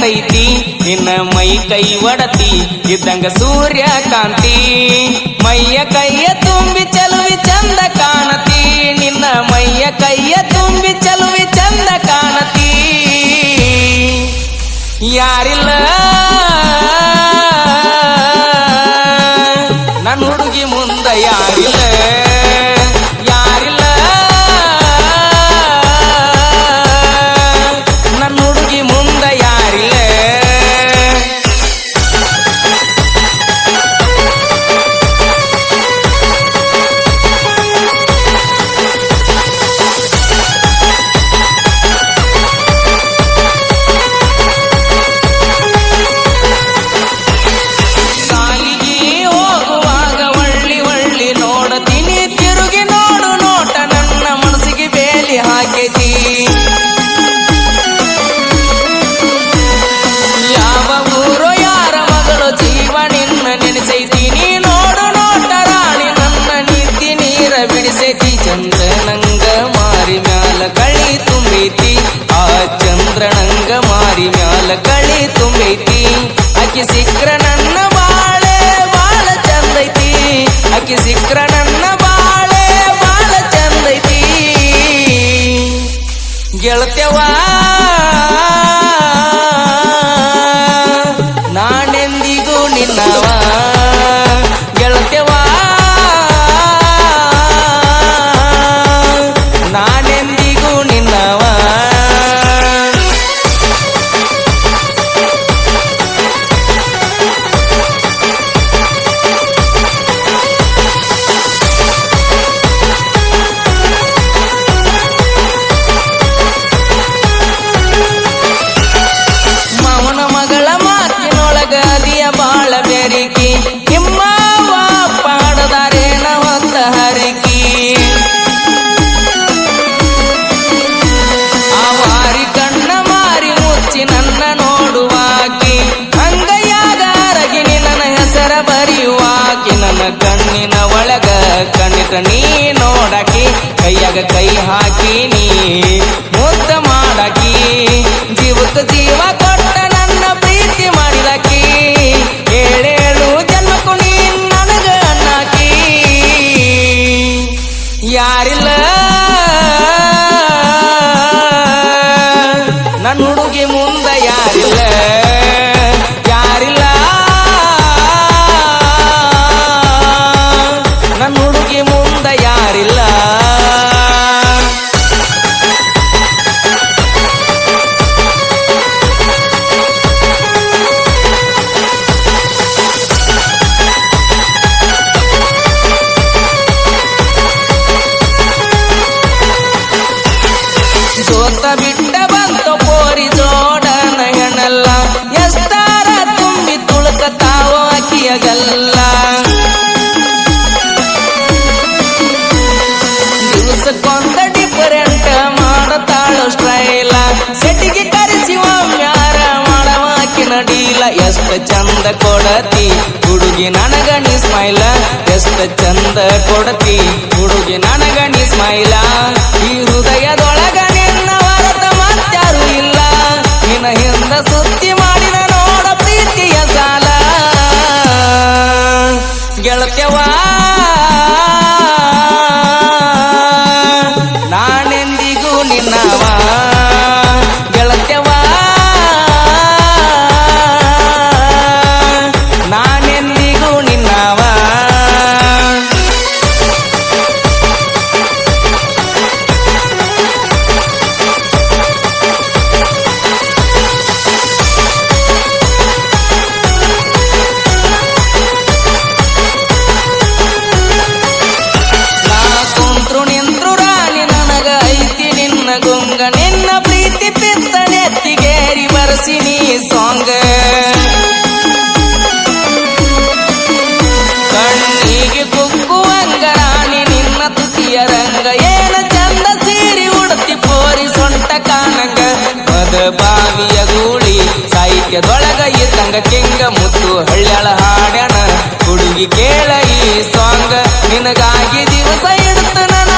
ನೋಡಾಕ ನಿನ್ನ ಮೈ ಕೈ ಒಡತಿ, ಇದ್ದಂಗ ಸೂರ್ಯ ಕಾಂತಿ. ಮೈಯ ಕೈಯ ತುಂಬಿ ಚಲುವಿ ಚಂದ ಕಾಣತಿ, ನಿನ್ನ ಮೈಯ ಕೈಯ ತುಂಬಿ ಚಲುವಿ ಚಂದ ಕಾಣತಿ. ಯಾರಿಲ್ಲ ಅಕ್ಕಿ ಸಿಕ್ರ ನನ್ನ ಬಾಳೆ ಬಾಳ ಚಂದೈತಿ ಅಕ್ಕಿ ಸಿಕ್ಕ್ರ ನನ್ನ ಬಾಳೆ ಬಾಳ ಚಂದೈತಿ ಗೆಳತ್ಯವಾ ಬರೆಯುವಾಕಿ ನನ್ನ ಕಣ್ಣಿನ ಒಳಗ ಕಣ್ಣಿತ ನೀ ನೋಡಕಿ, ಕೈಯಾಗ ಕೈ ಹಾಕಿ ನೀ ಮುದ್ದ ಮಾಡಕಿ, ಜೀವಕ್ಕೆ ಜೀವ ಕೊಟ್ಟ ಅಕಿಯಗಲ್ಲ ದಿವಸಕ್ಕೊಂದ ಡಿಫರೆಂಟ್ ಮಾಡತಾಳು ಸ್ಟೈಲ. ಸೆಟಿಗೆ ಕರೆಸಿ ಒಮ್ಮ್ಯಾರ ಮಾಡವಾಕಿ ನಡೀಲ ಎಷ್ಟ ಚಂದ ಕೊಡತಿ ಹುಡುಗಿ ನನಗ ನೀ ಸ್ಮೈಲ. ಎಷ್ಟ ಚಂದ ಕೊಡತಿ ಹುಡುಗಿ ನನಗ ನೀ ಸ್ಮೈಲ. ಈ ಹೃದಯದೊಳಗ ನಿನ್ನ ಹೊರತ ಮತ್ಯಾರು ಇಲ್ಲ. ನಿನ್ನ ಹಿಂದ ಸುದ್ದಿ ಮಾಡಿದ ಗೆಳತ್ಯವಾ ಪಿತ್ತನೆತ್ತಿಗೇರಿ ಸಾಂಗ್. ಕಣ್ಣಿಗೆ ಕುಕ್ಕುವಂಗ ರಾಣಿ, ನಿನ್ನ ತುಟಿಯ ರಂಗ. ಏನ ಚಂದ ಸೀರಿ ಉಡತಿ ಪೋರಿ ಸೊಂಟ ಕಾನಂಗ ಮದ ಬಾವಿಯ ಗೂಳಿ ಸಾಹಿತ್ಯದೊಳಗ ಇದ್ದಂಗ ಕೆಂಗ ಮುತ್ತು ಹಳ್ಳ್ಯಾಳ ಹಾಡ್ಯಾಣ ಹುಡುಗಿ ಕೇಳ ಈ ಸಾಂಗ್, ನಿನಗಾಗಿ ದಿವಸ ಇಡ್ತ ನನ್ನ